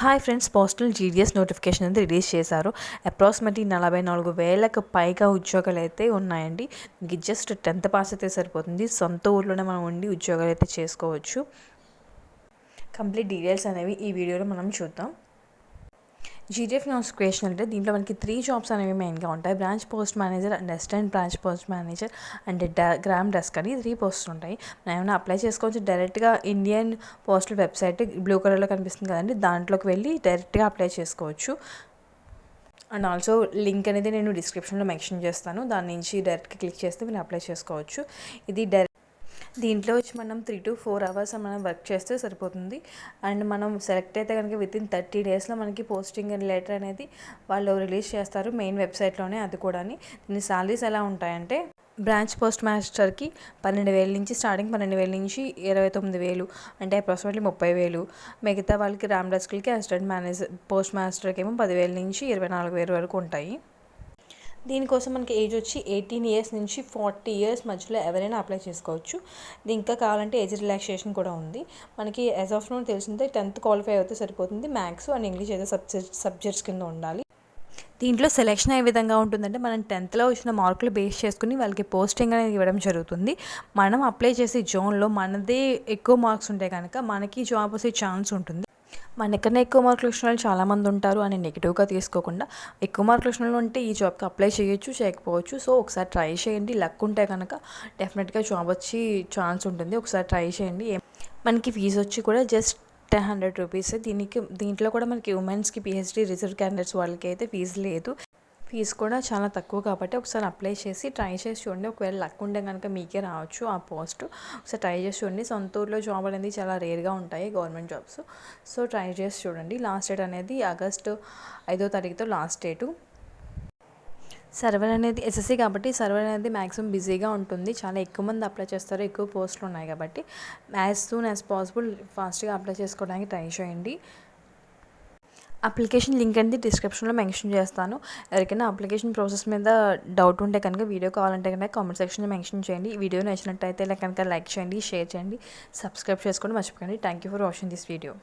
Hi friends postal GDS notification అయితే release చేశారు. Approximately నలభై నాలుగు వేలకు పైగా ఉద్యోగాలు అయితే ఉన్నాయండి. మీకు జస్ట్ టెన్త్ పాస్ అయితే సరిపోతుంది. సొంత ఊర్లోనే మనం ఉండి ఉద్యోగాలు అయితే చేసుకోవచ్చు. కంప్లీట్ డీటెయిల్స్ అనేవి ఈ వీడియోలో మనం చూద్దాం. జీడిఎఫ్ నోటిఫికేషన్ అంటే దీంట్లో మనకి త్రీ జాబ్స్ అనేవి మెయిన్గా ఉంటాయి. Branch post manager and assistant branch post manager and gram డెస్క్ అని త్రీ పోస్ట్ ఉంటాయి. మనం ఏమైనా అప్లై చేసుకోవచ్చు డైరెక్ట్గా ఇండియన్ పోస్టల్ వెబ్సైట్ బ్లూ కలర్లో కనిపిస్తుంది కదండి దాంట్లోకి వెళ్ళి డైరెక్ట్గా అప్లై చేసుకోవచ్చు. అండ్ ఆల్సో లింక్ అనేది నేను డిస్క్రిప్షన్లో మెన్షన్ చేస్తాను. దాని నుంచి డైరెక్ట్గా క్లిక్ చేస్తే మీరు అప్లై చేసుకోవచ్చు. ఇది డైరెక్ట్ దీంట్లో వచ్చి మనం త్రీ టు ఫోర్ అవర్స్ మనం వర్క్ చేస్తే సరిపోతుంది. అండ్ మనం సెలెక్ట్ అయితే కనుక విత్ ఇన్ థర్టీ డేస్లో మనకి పోస్టింగ్ లెటర్ అనేది వాళ్ళు రిలీజ్ చేస్తారు మెయిన్ వెబ్సైట్లోనే అది కూడా దీని శాలరీస్ ఎలా ఉంటాయంటే బ్రాంచ్ పోస్ట్ మాస్టర్కి పన్నెండు వేల నుంచి స్టార్టింగ్ పన్నెండు వేల నుంచి ఇరవై తొమ్మిది వేలు అంటే అప్రాక్సిమేట్లీ ముప్పై వేలు. మిగతా వాళ్ళకి రామ్ డెస్క్లకి అసిస్టెంట్ మేనేజర్ పోస్ట్ మాస్టర్కి ఏమో పదివేల నుంచి ఇరవై నాలుగు వేలు వరకు ఉంటాయి. దీనికోసం మనకి ఏజ్ వచ్చి ఎయిటీన్ ఇయర్స్ నుంచి ఫార్టీ ఇయర్స్ మధ్యలో ఎవరైనా అప్లై చేసుకోవచ్చు. ఇది ఇంకా కావాలంటే ఏజ్ రిలాక్సేషన్ కూడా ఉంది. మనకి యాజ్ ఆఫ్ నో తెలిసిందే టెన్త్ క్వాలిఫై అయితే సరిపోతుంది. మ్యాథ్స్ అండ్ ఇంగ్లీష్ ఏదో సబ్జెక్ట్ సబ్జెక్ట్స్ కింద ఉండాలి. దీంట్లో సెలెక్షన్ ఏ విధంగా ఉంటుందంటే మనం టెన్త్లో వచ్చిన మార్కులు బేస్ చేసుకుని వాళ్ళకి పోస్టింగ్ అనేది ఇవ్వడం జరుగుతుంది. మనం అప్లై చేసే జోన్లో మనదే ఎక్కువ మార్క్స్ ఉంటే కనుక మనకి జాబ్ వచ్చే ఛాన్స్ ఉంటుంది. మనకన్నా ఎక్కువ మార్కులు వచ్చిన వాళ్ళు చాలామంది ఉంటారు అని నెగిటివ్గా తీసుకోకుండా ఎక్కువ మార్కులు వచ్చిన ఉంటే ఈ జాబ్కి అప్లై చేయొచ్చు చేయకపోవచ్చు. సో ఒకసారి ట్రై చేయండి. లక్ ఉంటే కనుక డెఫినెట్గా జాబ్ వచ్చి ఛాన్స్ ఉంటుంది. ఒకసారి ట్రై చేయండి. మనకి ఫీజు వచ్చి కూడా జస్ట్ టెన్ హండ్రెడ్ రూపీస్. దీనికి దీంట్లో కూడా మనకి ఉమెన్స్కి పిహెచ్డీ రిజర్వ్ క్యాండిడేట్స్ వాళ్ళకి అయితే ఫీజు లేదు. ఫీజు కూడా చాలా తక్కువ కాబట్టి ఒకసారి అప్లై చేసి ట్రై చేసి చూడండి. ఒకవేళ లక్ ఉంటే కనుక మీకే రావచ్చు ఆ పోస్ట్. ఒకసారి ట్రై చేసి చూడండి. సొంత ఊర్లో జాబ్ అనేది చాలా రేర్గా ఉంటాయి గవర్నమెంట్ జాబ్స్. సో ట్రై చేసి చూడండి. లాస్ట్ డేట్ అనేది ఆగస్టు ఐదో తారీఖుతో లాస్ట్ డేటు. సర్వర్ అనేది ఎస్ఎస్సి కాబట్టి సర్వర్ అనేది మ్యాక్సిమం బిజీగా ఉంటుంది. చాలా ఎక్కువ మంది అప్లై చేస్తారు. ఎక్కువ పోస్టులు ఉన్నాయి కాబట్టి యాజ్ సూన్ యాజ్ పాసిబుల్ ఫాస్ట్గా అప్లై చేసుకోవడానికి ట్రై చేయండి. అప్లికేషన్ లింక్ అనేది డిస్క్రిప్షన్లో మెన్షన్ చేస్తాను. ఎవరికైనా అప్లికేషన్ ప్రాసెస్ మీద డౌట్ ఉంటే కనుక వీడియో కావాలంటే కనుక కామెంట్ సెక్షన్లో మెన్షన్ చేయండి. వీడియో నచ్చినట్టయితే కనుక లైక్ చేయండి షేర్ చేయండి సబ్స్క్రైబ్ చేసుకోండి మర్చిపోకండి. Thank you for watching this video